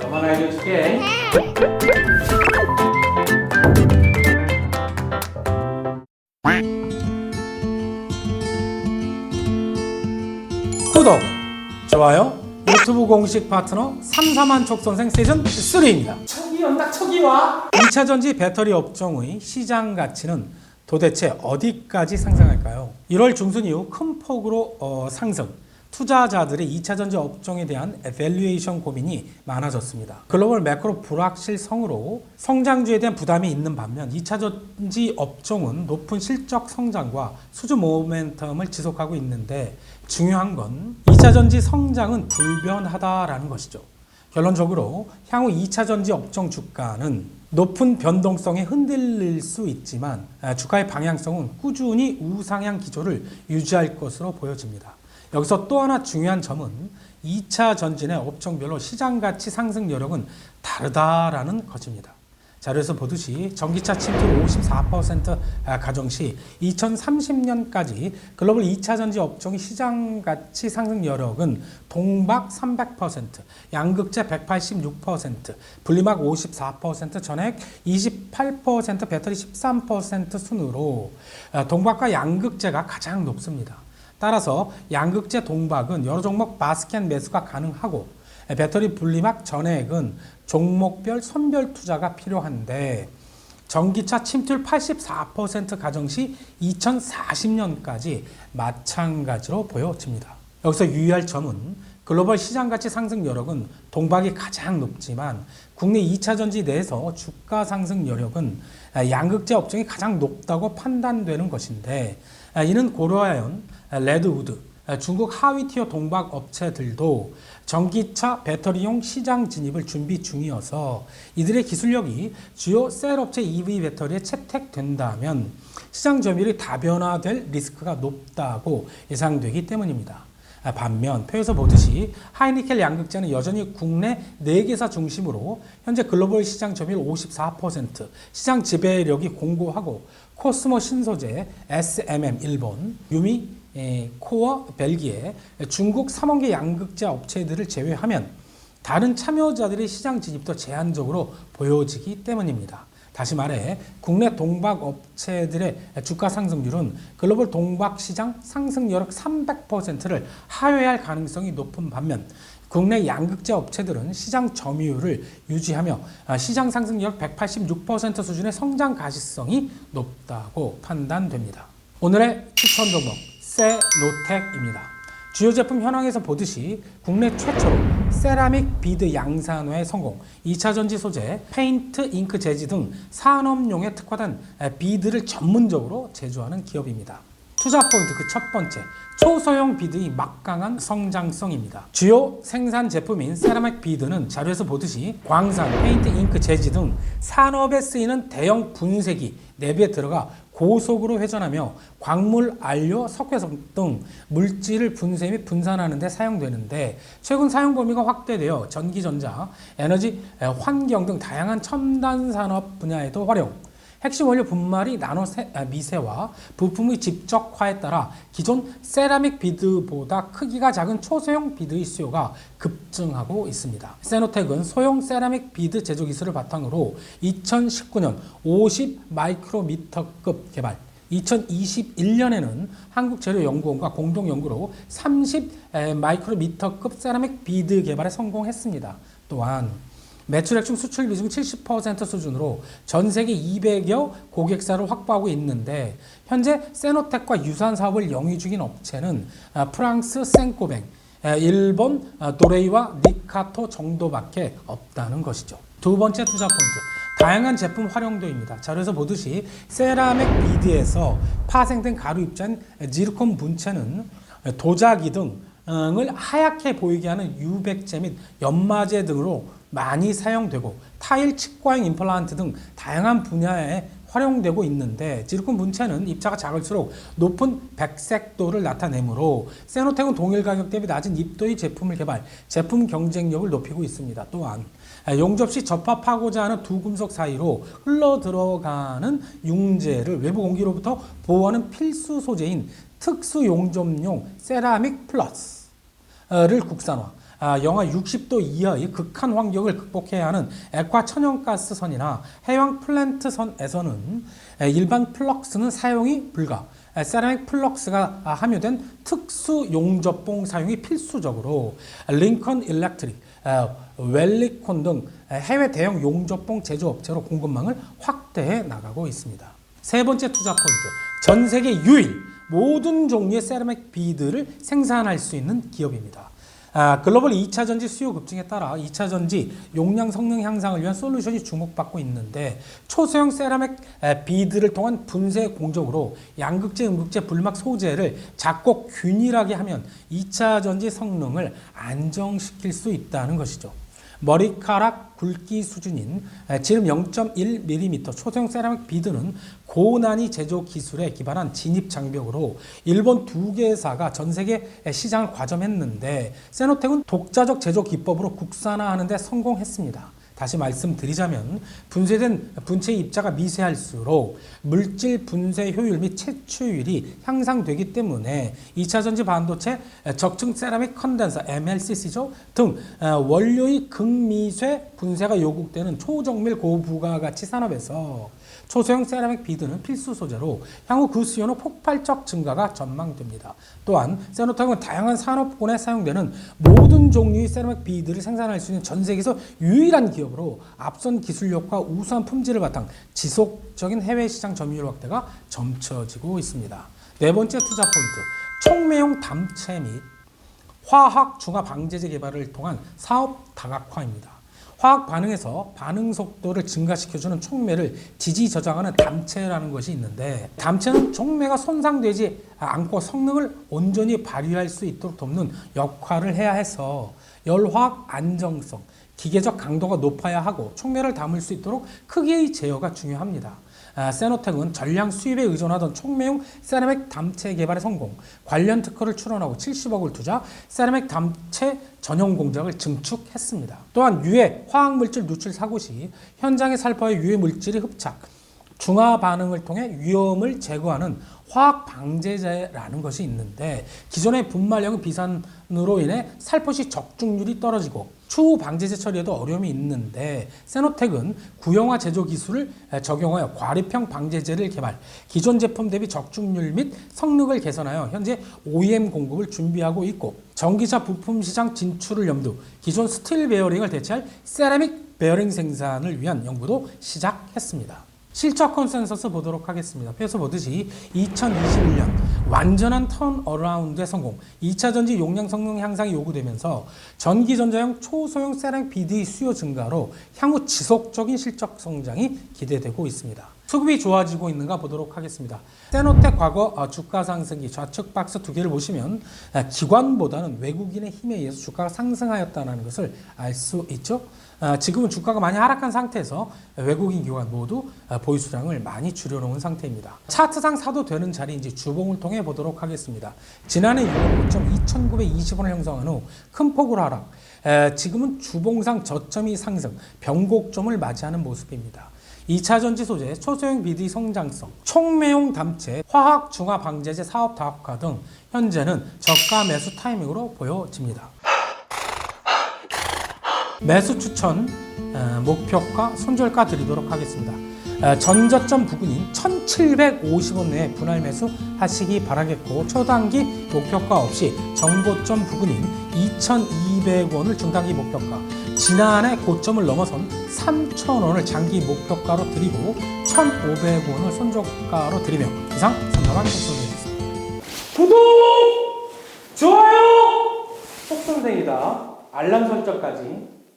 너만 알려줄게. 구독, 좋아요, 유튜브 공식 파트너 삼삼한 촉선생 시즌 3입니다. 척이 연락 척이 와. 2차 전지 배터리 업종의 시장 가치는 도대체 어디까지 상승할까요? 1월 중순 이후 큰 폭으로 어, 상승. 투자자들의 2차 전지 업종에 대한 밸류에이션 고민이 많아졌습니다. 글로벌 매크로 불확실성으로 성장주에 대한 부담이 있는 반면 2차 전지 업종은 높은 실적 성장과 수주 모멘텀을 지속하고 있는데 중요한 건 2차 전지 성장은 불변하다라는 것이죠. 결론적으로 향후 2차 전지 업종 주가는 높은 변동성에 흔들릴 수 있지만 아, 주가의 방향성은 꾸준히 우상향 기조를 유지할 것으로 보여집니다. 여기서 또 하나 중요한 점은 2차 전진의 업종별로 시장 가치 상승 여력은 다르다라는 것입니다. 자료에서 보듯이 전기차 침투 54% 가정 시 2030년까지 글로벌 2차 전지 업종의 시장 가치 상승 여력은 동박 300%, 양극재 186%, 분리막 54%, 전액 28%, 배터리 13% 순으로 아, 동박과 양극재가 가장 높습니다. 따라서 양극재 동박은 여러 종목 바스켓 매수가 가능하고 배터리 분리막 전액은 종목별 선별 투자가 필요한데 전기차 침투율 84% 가정 시 2040년까지 마찬가지로 보여집니다. 여기서 유의할 점은 글로벌 시장 가치 상승 여력은 동박이 가장 높지만 국내 2차 전지 내에서 주가 상승 여력은 양극재 업종이 가장 높다고 판단되는 것인데 이는 고려하연 레드우드 중국 하위 티어 동박 업체들도 전기차 배터리용 시장 진입을 준비 중이어서 이들의 기술력이 주요 셀 업체 EV 배터리에 채택된다면 시장 점유율이 다변화될 리스크가 높다고 예상되기 때문입니다. 반면 표에서 보듯이 하이니켈 양극재는 여전히 국내 4개사 중심으로 현재 글로벌 시장 점유율 54%, 시장 지배력이 공고하고 코스모 신소재, SMM 일본, 유미 에, 코어 벨기에, 중국 3원계 양극재 업체들을 제외하면 다른 참여자들의 시장 진입도 제한적으로 보여지기 때문입니다. 다시 말해 국내 동박 업체들의 주가 상승률은 글로벌 동박 시장 상승 여력 300%를 하회할 가능성이 높은 반면 국내 양극재 업체들은 시장 점유율을 유지하며 시장 상승력 186% 수준의 성장 가시성이 높다고 판단됩니다. 오늘의 추천 종목 세노텍입니다. 주요 제품 현황에서 보듯이 국내 최초로 세라믹 비드 양산화의 성공, 2차 전지 소재, 페인트, 잉크 재지 등 산업용에 특화된 비드를 전문적으로 제조하는 기업입니다. 투자 포인트 그 첫 번째, 초소형 비드의 막강한 성장성입니다. 주요 생산 제품인 세라믹 비드는 자료에서 보듯이 광산, 페인트, 잉크, 재지 등 산업에 쓰이는 대형 분쇄기 내부에 들어가 고속으로 회전하며 광물, 안료, 석회성 등 물질을 분쇄 및 분산하는 데 사용되는데 최근 사용 범위가 확대되어 전기, 전자, 에너지, 환경 등 다양한 첨단 산업 분야에도 활용 핵심 원료 분말이 나노 세, 아, 미세와 부품의 집적화에 따라 기존 세라믹 비드보다 크기가 작은 초소형 비드의 수요가 급증하고 있습니다. 세노텍은 소형 세라믹 비드 제조 기술을 바탕으로 2019년 50 마이크로미터급 개발 2021년에는 한국재료연구원과 공동 연구로 30 마이크로미터급 세라믹 비드 개발에 성공했습니다. 또한 매출액 중 수출 비중 70% 수준으로 전 세계 200여 고객사를 확보하고 있는데 현재 세노텍과 유사한 사업을 영위 중인 업체는 아, 프랑스 생코뱅, 일본 아, 도레이와 니카토 정도밖에 없다는 것이죠. 두 번째 투자 포인트. 다양한 제품 활용도입니다. 자료에서 보듯이 세라믹 비드에서 파생된 가루 입자인 지르콘 분체는 도자기 등을 하얗게 보이게 하는 유백제 및 연마제 등으로 많이 사용되고 타일 치과형 임플란트 등 다양한 분야에 활용되고 있는데 지르콘 분체는 입자가 작을수록 높은 백색도를 나타내므로 세노텍은 동일 가격 대비 낮은 입도의 제품을 개발, 제품 경쟁력을 높이고 있습니다. 또한 용접 시 접합하고자 하는 두 금속 사이로 흘러 들어가는 융제를 외부 공기로부터 보호하는 필수 소재인 특수 용접용 세라믹 플러스를 국산화. 아, 영하 60도 이하의 극한 환경을 극복해야 하는 액화 천연가스 선이나 해양 플랜트 선에서는 에, 일반 플럭스는 사용이 불가. 에, 세라믹 플럭스가 아, 함유된 특수 용접봉 사용이 필수적으로 링컨 일렉트릭, 에, 웰리콘 등 해외 대형 용접봉 제조업체로 공급망을 확대해 나가고 있습니다. 세 번째 투자 포인트. 전 세계 유일 모든 종류의 세라믹 비드를 생산할 수 있는 기업입니다. 아, 글로벌 2차 전지 수요 급증에 따라 2차 전지 용량 성능 향상을 위한 솔루션이 주목받고 있는데 초소형 세라믹 에, 비드를 통한 분쇄 공정으로 양극재, 음극재, 불막 소재를 작고 균일하게 하면 2차 전지 성능을 안정시킬 수 있다는 것이죠. 머리카락 굵기 수준인 에, 지름 0.1mm 초소형 세라믹 비드는 고난이 제조 기술에 기반한 진입 장벽으로 일본 두 개사가 전 세계 시장을 과점했는데 세노텍은 독자적 제조 기법으로 국산화하는 데 성공했습니다. 다시 말씀드리자면 분쇄된 분체 입자가 미세할수록 물질 분쇄 효율 및 채취율이 향상되기 때문에 2차 전지 반도체 적층 세라믹 컨덴서 MLCC죠 등 어, 원료의 극미쇄 분쇄가 요구되는 초정밀 고부가가치 산업에서 초소형 세라믹 비드는 필수 소재로 향후 그 수요는 폭발적 증가가 전망됩니다. 또한 세노텍은 다양한 산업군에 사용되는 모든 종류의 세라믹 비드를 생산할 수 있는 전 세계에서 유일한 기업으로 앞선 기술력과 우수한 품질을 바탕 지속적인 해외 시장 점유율 확대가 점쳐지고 있습니다. 네 번째 투자 포인트, 촉매용 담체 및 화학 중화 방제제 개발을 통한 사업 다각화입니다. 화학 반응에서 반응 속도를 증가시켜주는 촉매를 지지 저장하는 담체라는 것이 있는데 담체는 촉매가 손상되지 않고 성능을 온전히 발휘할 수 있도록 돕는 역할을 해야 해서 열화학 안정성, 기계적 강도가 높아야 하고 촉매를 담을 수 있도록 크기의 제어가 중요합니다. 아, 세노텍은 전량 수입에 의존하던 촉매용 세라믹 담체 개발에 성공, 관련 특허를 출원하고 70억을 투자, 세라믹 담체 전용 공장을 증축했습니다. 또한 유해 화학물질 누출 사고 시 현장에 살포의 유해 물질이 흡착, 중화 반응을 통해 위험을 제거하는 화학 방제제라는 것이 있는데 기존의 분말형 비산으로 인해 살포시 적중률이 떨어지고 추후 방제제 처리에도 어려움이 있는데 세노텍은 구형화 제조 기술을 적용하여 과립형 방제제를 개발, 기존 제품 대비 적중률 및 성능을 개선하여 현재 OEM 공급을 준비하고 있고 전기차 부품 시장 진출을 염두, 기존 스틸 베어링을 대체할 세라믹 베어링 생산을 위한 연구도 시작했습니다. 실적 컨센서스 보도록 하겠습니다. 표에서 보듯이 2021년 완전한 턴 어라운드의 성공, 2차 전지 용량 성능 향상이 요구되면서 전기 전자용 초소형 세라믹 비드 수요 증가로 향후 지속적인 실적 성장이 기대되고 있습니다. 수급이 좋아지고 있는가 보도록 하겠습니다. 세노텍 과거 어, 주가 상승기 좌측 박스 두 개를 보시면 아, 기관보다는 외국인의 힘에 의해서 주가가 상승하였다는 것을 알 수 있죠. 아, 지금은 주가가 많이 하락한 상태에서 외국인 기관 모두 아, 보유 수량을 많이 줄여놓은 상태입니다. 차트상 사도 되는 자리인지 주봉을 통해 보도록 하겠습니다. 지난해 6월 고점 2,920원을 형성한 후 큰 폭으로 하락. 에, 지금은 주봉상 저점이 상승, 변곡점을 맞이하는 모습입니다. 2차 전지 소재, 초소형 비디 성장성, 촉매용 담체, 화학 중화 방제제 사업 다각화 등 현재는 저가 매수 타이밍으로 보여집니다. 매수 추천 어, 목표가 손절가 드리도록 하겠습니다. 어, 전저점 부근인 1,750원 내에 분할 매수 하시기 바라겠고 초단기 목표가 없이 정고점 부근인 2,200원을 중단기 목표가 지난해 고점을 넘어선 3,000원을 장기 목표가로 드리고 1,500원을 손절가로 드리며 이상 3만원 접수드리겠습니다. 구독! 좋아요! 속선생이다. 알람 설정까지